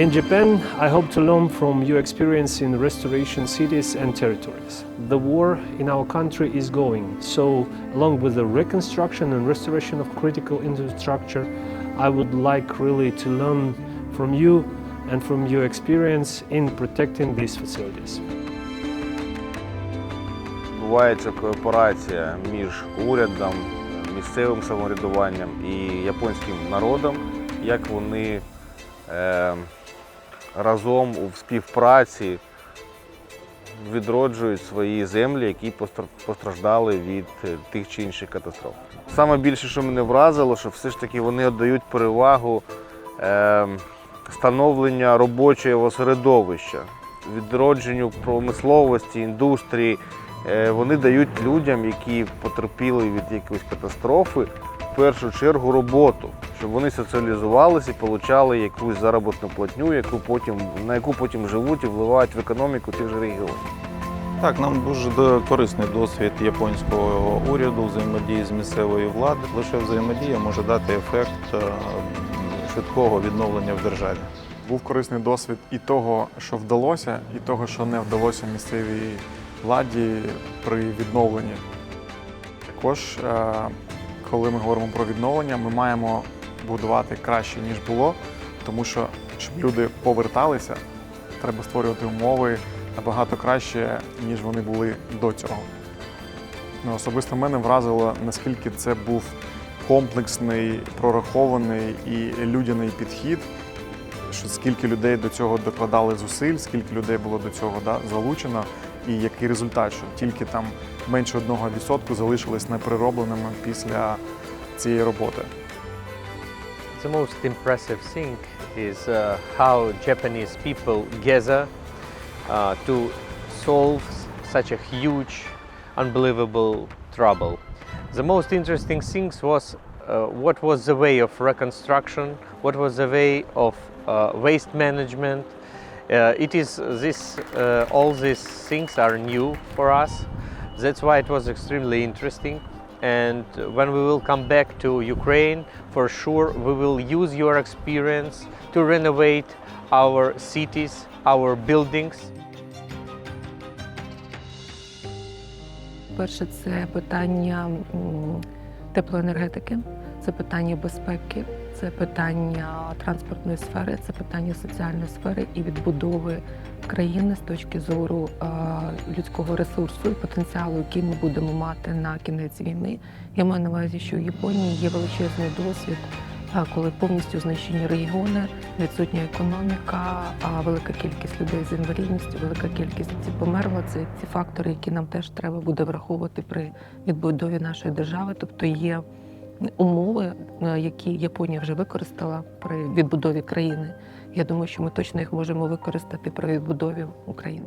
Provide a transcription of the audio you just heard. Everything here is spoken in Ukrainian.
In Japan, I hope to learn from your experience in restoration cities and territories. The war in our country is going, so along with the reconstruction and restoration of critical infrastructure, I would like really to learn from you and from your experience in protecting these facilities. Відбувається кооперація між урядом, місцевим самоврядуванням і японським народом, як вони е, разом у співпраці відроджують свої землі, які постраждали від е, тих чи інших катастроф. Саме більше, що мене вразило, що все ж таки вони віддають перевагу е, становлення робочого середовища, відродженню промисловості, індустрії. Е, Вони дають людям, які потерпіли від якоїсь катастрофи, в першу чергу роботу, щоб вони соціалізувалися і отримали якусь заробітну платню, яку потім, на яку потім живуть і вливають в економіку тих же регіонів. Так, нам дуже корисний досвід японського уряду, взаємодії з місцевою владою. Лише взаємодія може дати ефект е, швидкого відновлення в державі. Був корисний досвід і того, що вдалося, і того, що не вдалося місцевій владі при відновленні. Також, е, коли ми говоримо про відновлення, ми маємо будувати краще, ніж було, тому що щоб люди поверталися, треба створювати умови набагато краще, ніж вони були до цього. Ну, особисто мене вразило, наскільки це був комплексний, прорахований і людяний підхід що скільки людей до цього докладали зусиль, скільки людей було до цього да, залучено, і який результат, що тільки там менше одного відсотку залишились неприробленими після цієї роботи. The most impressive thing is uh, how Japanese people gather uh, to solve such a huge, unbelievable trouble. The most interesting things was uh, what was the way of reconstruction, what was the way of uh, waste management. Uh, it is this, uh, all these things are new for us. That's why it was extremely interesting. And when we will come back to Ukraine, for sure we will use your experience to renovate our cities, our buildings. Перше, це питання теплоенергетики, це питання безпеки, це питання транспортної сфери, це питання соціальної сфери і відбудови країни з точки зору е, людського ресурсу і потенціалу, який ми будемо мати на кінець війни. Я маю на увазі, що у Японії є величезний досвід, е, коли повністю знищені регіони, відсутня економіка, велика кількість людей з інвалідністю, велика кількість померла. Це ці фактори, які нам теж треба буде враховувати при відбудові нашої держави. Тобто є умови, е, які Японія вже використала при відбудові країни. Я думаю, що ми точно їх можемо використати при відбудові України.